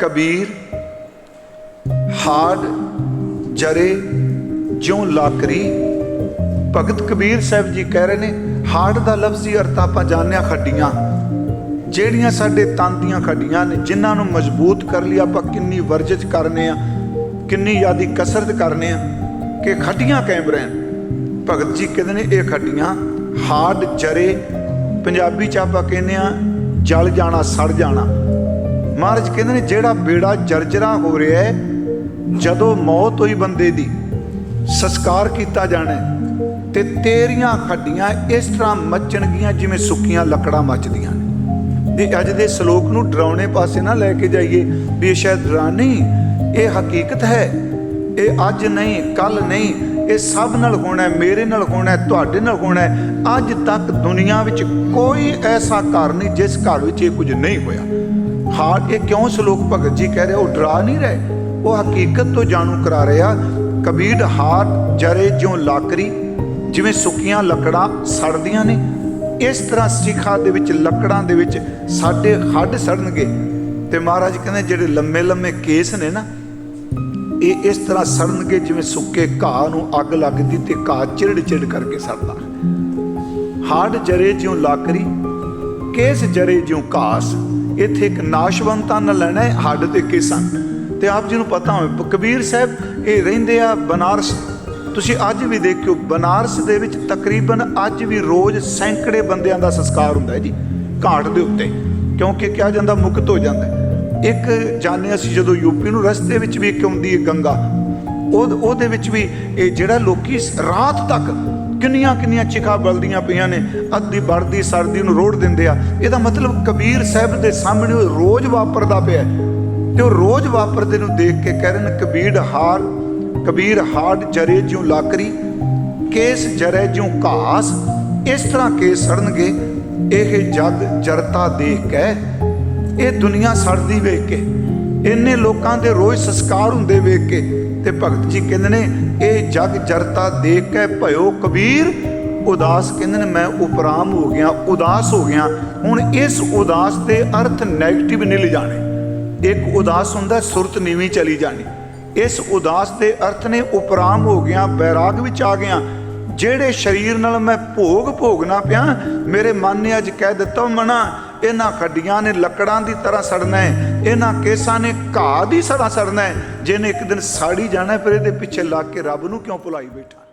Kabir hard ਜਰੇ, ਜਿਉ ਲਾਕਰੀ। ਭਗਤ ਕਬੀਰ ਸਾਹਿਬ ਜੀ ਕਹਿ ਰਹੇ ਨੇ ਹਾਡ ਦਾ ਲਫ਼ਜ਼ੀ ਅਰਥ ਆਪਾਂ ਜਾਣਿਆ ਖੱਡੀਆਂ। ਜਿਹੜੀਆਂ ਸਾਡੇ ਤਨ ਦੀਆਂ ਖੱਡੀਆਂ ਨੇ, ਜਿਨ੍ਹਾਂ ਨੂੰ ਮਜ਼ਬੂਤ ਕਰ ਲਈ ਆਪਾਂ ਕਿੰਨੀ ਵਰਜਿਸ਼ ਕਰਨੇ ਆ, ਕਿੰਨੀ ਜ਼ਿਆਦੀ ਕਸਰਤ ਕਰਨੇ ਆ, ਕਿ ਖੱਡੀਆਂ ਕਾਇਮ ਰਹਿਣ। ਭਗਤ ਜੀ ਕਹਿੰਦੇ ਨੇ, ਇਹ ਖੱਡੀਆਂ ਹਾਡ ਜਰੇ, ਪੰਜਾਬੀ ਚ ਆਪਾਂ ਕਹਿੰਦੇ ਆ, ਜਲ ਜਾਣਾ, ਸੜ ਜਾਣਾ। ਮਹਾਰਾਜ ਕਹਿੰਦੇ ਨੇ ਜਿਹੜਾ ਬੇੜਾ ਜਰਜਰਾ ਹੋ ਰਿਹਾ ਹੈ ਜਦੋਂ ਮੌਤ ਹੋਈ ਬੰਦੇ ਦੀ ਸੰਸਕਾਰ ਕੀਤਾ ਜਾਣਾ ਹੈ, ਤੇ ਤੇਰੀਆਂ ਖੱਡੀਆਂ ਇਸ ਤਰ੍ਹਾਂ ਮੱਚਣਗੀਆਂ ਜਿਵੇਂ ਸੁੱਕੀਆਂ ਲੱਕੜਾਂ ਮੱਚਦੀਆਂ ਨੇ। ਇਹ ਅੱਜ ਦੇ ਸ਼ਲੋਕ ਨੂੰ ਡਰਾਉਣੇ ਪਾਸੇ ਨਾ ਲੈ ਕੇ ਜਾਈਏ ਵੀ ਇਹ ਸ਼ਾਇਦ ਡਰਾਣੀ ਇਹ ਹਕੀਕਤ ਹੈ ਇਹ ਅੱਜ ਨਹੀਂ ਕੱਲ ਨਹੀਂ ਇਹ ਸਭ ਨਾਲ ਹੋਣਾ ਮੇਰੇ ਨਾਲ ਹੋਣਾ ਤੁਹਾਡੇ ਨਾਲ ਹੋਣਾ ਅੱਜ ਤੱਕ ਦੁਨੀਆ ਵਿੱਚ ਕੋਈ ਐਸਾ ਘਰ ਨਹੀਂ ਜਿਸ ਘਰ ਵਿੱਚ ਇਹ ਕੁਝ ਨਹੀਂ ਹੋਇਆ। ਹਾਰ ਇਹ ਕਿਉਂ ਸ਼ਲੋਕ ਭਗਤ ਜੀ ਕਹਿ ਰਹੇ ਉਹ ਡਰਾ ਨਹੀਂ ਰਹੇ। ਉਹ ਹਕੀਕਤ ਤੋਂ ਜਾਣੂ ਕਰਾ ਰਿਹਾ ਕਬੀਰ ਹਾਰ ਜਰੇ ਜਿਉ ਲਾਕਰੀ, ਜਿਵੇਂ ਸੁੱਕੀਆਂ ਲੱਕੜਾਂ ਸੜਦੀਆਂ ਨੇ। ਇਸ ਤਰ੍ਹਾਂ ਸਿੱਖਾਂ ਦੇ ਵਿੱਚ, ਲੱਕੜਾਂ ਦੇ ਵਿੱਚ ਸਾਡੇ ਹੱਡ ਸੜਨਗੇ। ਤੇ ਮਹਾਰਾਜ ਕਹਿੰਦੇ ਜਿਹੜੇ ਲੰਮੇ ਲੰਮੇ ਕੇਸ ਨੇ ਨਾ, ਇਹ ਇਸ ਤਰ੍ਹਾਂ ਸੜਨਗੇ ਜਿਵੇਂ ਸੁੱਕੇ ਘਾਹ ਨੂੰ ਅੱਗ ਲੱਗਦੀ ਤੇ ਘਾਹ ਚਿੜ ਚਿੜ ਕਰਕੇ ਸੜਦਾ। ਹਾੜ ਜਰੇ ਜਿਉ ਲਾਕਰੀ, ਕੇਸ ਜਰੇ ਜਿਉ ਘਾਸ। ਇੱਥੇ ਇੱਕ ਨਾਸ਼ਵੰਤਾ ਨਾਲ ਲੈਣਾ ਹੈ, ਹੱਡ ਤੇ ਕੇਸਾਂ ਤੇ ਆਪ ਜੀ ਨੂੰ ਪਤਾ ਹੋਵੇ ਕਬੀਰ ਸਾਹਿਬ, ਇਹ ਰਹਿੰਦੇ ਆ ਬਨਾਰਸ। ਤੁਸੀਂ ਅੱਜ ਵੀ ਦੇਖਿਓ, ਬਨਾਰਸ ਦੇ ਵਿੱਚ ਤਕਰੀਬਨ ਅੱਜ ਵੀ ਰੋਜ਼ ਸੈਂਕੜੇ ਬੰਦਿਆਂ ਦਾ ਸੰਸਕਾਰ ਹੁੰਦਾ ਹੈ ਜੀ, ਘਾਟ ਦੇ ਉੱਤੇ। ਕਿਉਂਕਿ ਕਿਹਾ ਜਾਂਦਾ, ਮੁਕਤ ਹੋ ਜਾਂਦਾ ਹੈ। ਇੱਕ ਜਾਣਿਆ ਅਸੀਂ ਜਦੋਂ ਯੂਪੀ ਨੂੰ, ਰਸਤੇ ਵਿੱਚ ਵੀ ਇੱਕ ਆਉਂਦੀ ਹੈ ਗੰਗਾ। ਉਹ ਉਹਦੇ ਵਿੱਚ ਵੀ ਇਹ ਜਿਹੜਾ ਲੋਕੀ ਰਾਤ ਤੱਕ ਕਿੰਨੀਆਂ ਕਿੰਨੀਆਂ ਚਿਖਾ ਬਲਦੀਆਂ ਪਈਆਂ ਨੇ, ਅੱਧੀ ਵੜਦੀ ਸਰਦੀ ਨੂੰ ਰੋੜ ਦਿੰਦੇ ਆ। ਇਹਦਾ ਮਤਲਬ ਕਬੀਰ ਸਾਹਿਬ ਦੇ ਸਾਹਮਣੇ ਉਹ ਰੋਜ਼ ਵਾਪਰਦਾ ਪਿਆ ਤੇ ਉਹ ਰੋਜ਼ ਵਾਪਰਦੇ ਨੂੰ ਦੇਖ ਕੇ ਕਹਿ ਰਹੇ ਨੇ, ਕਬੀਰ ਹਾਰ, ਕਬੀਰ ਹਾਰਡ ਜਰੇ ਜਿਉ ਲਾਕਰੀ, ਕੇਸ ਜਰੇ ਜਿਉ ਘਾਸ। ਇਸ ਤਰ੍ਹਾਂ ਕੇਸ ਸੜਨਗੇ। ਇਹ ਜਗ ਜਰਤਾ ਦੇਖ ਕੇ, ਇਹ ਦੁਨੀਆ ਸੜਦੀ ਵੇਖ ਕੇ। ਇੰਨੇ ਲੋਕਾਂ ਦੇ ਰੋਜ਼ ਸੰਸਕਾਰ ਹੁੰਦੇ ਵੇਖ ਕੇ ਤੇ ਭਗਤ ਜੀ ਕਹਿੰਦੇ ਨੇ, ਇਹ ਜਗ ਜਰਤਾ ਦੇਖ ਕੇ ਭਇਓ ਕਬੀਰ, ਉਦਾਸ ਕਹਿੰਦੇ ਨੇ, ਮੈਂ ਉਪਰਾਮ ਹੋ ਗਿਆ, ਉਦਾਸ ਹੋ ਗਿਆ। ਹੁਣ ਇਸ ਉਦਾਸ ਦੇ ਅਰਥ 네ਗੇਟਿਵ ਨਹੀਂ ਲਿਜਾਣੇ। ਇੱਕ ਉਦਾਸ ਹੁੰਦਾ, ਸੁਰਤ ਨੀਵੀਂ ਚਲੀ ਜਾਣੀ। ਇਸ ਉਦਾਸ ਦੇ ਅਰਥ ਨੇ ਉਪਰਾਮ ਹੋ ਗਿਆ, ਬੈਰਾਗ ਵਿੱਚ ਆ ਗਿਆ। ਜਿਹੜੇ ਸਰੀਰ ਨਾਲ ਮੈਂ ਭੋਗ ਭੋਗਣਾ ਪਿਆ, ਮੇਰੇ ਮਨ ਨੇ ਅੱਜ ਕਹਿ ਦਿੱਤਾ, ਮਨਾ ਇਹਨਾਂ ਖੱਡੀਆਂ ਨੇ ਲੱਕੜਾਂ ਦੀ ਤਰ੍ਹਾਂ ਸੜਨਾ ਹੈ, ਇਹਨਾਂ ਕੇਸਾਂ ਨੇ ਘਾਹ ਦੀ ਤਰ੍ਹਾਂ ਸੜਨਾ ਹੈ। ਜਿਹਨੇ ਇੱਕ ਦਿਨ ਸਾੜੀ ਜਾਣਾ ਫਿਰ ਇਹਦੇ ਪਿੱਛੇ ਲੱਗ ਕੇ ਰੱਬ ਨੂੰ ਕਿਉਂ ਭੁਲਾਈ ਬੈਠਾ?